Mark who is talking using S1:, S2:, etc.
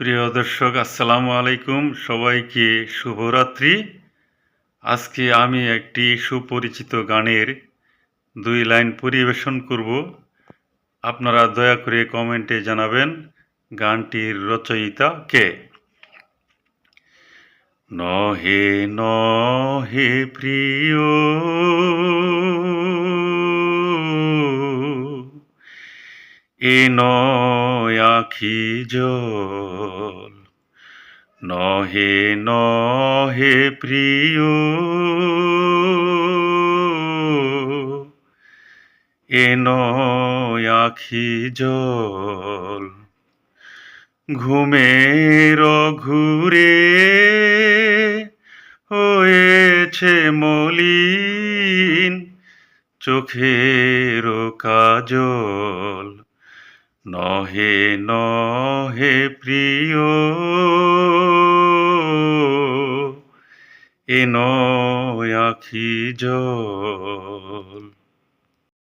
S1: প্রিয় দর্শক, আসসালামু আলাইকুম। সবাইকে শুভরাত্রি। আজকে আমি একটি সুপরিচিত গানের দুই লাইন পরিবেশন করব। আপনারা দয়া করে কমেন্টে জানাবেন গানটির রচয়িতা কে? নহে নহে, প্রিয় এ নয় আখি জল। নহে নহে প্রিয়। এ নয় আখি জল। ঘুমের ঘুরে হয়েছে মলিন চোখের কাজল। নহে নহে প্রিয়। এ নয় আখি জল।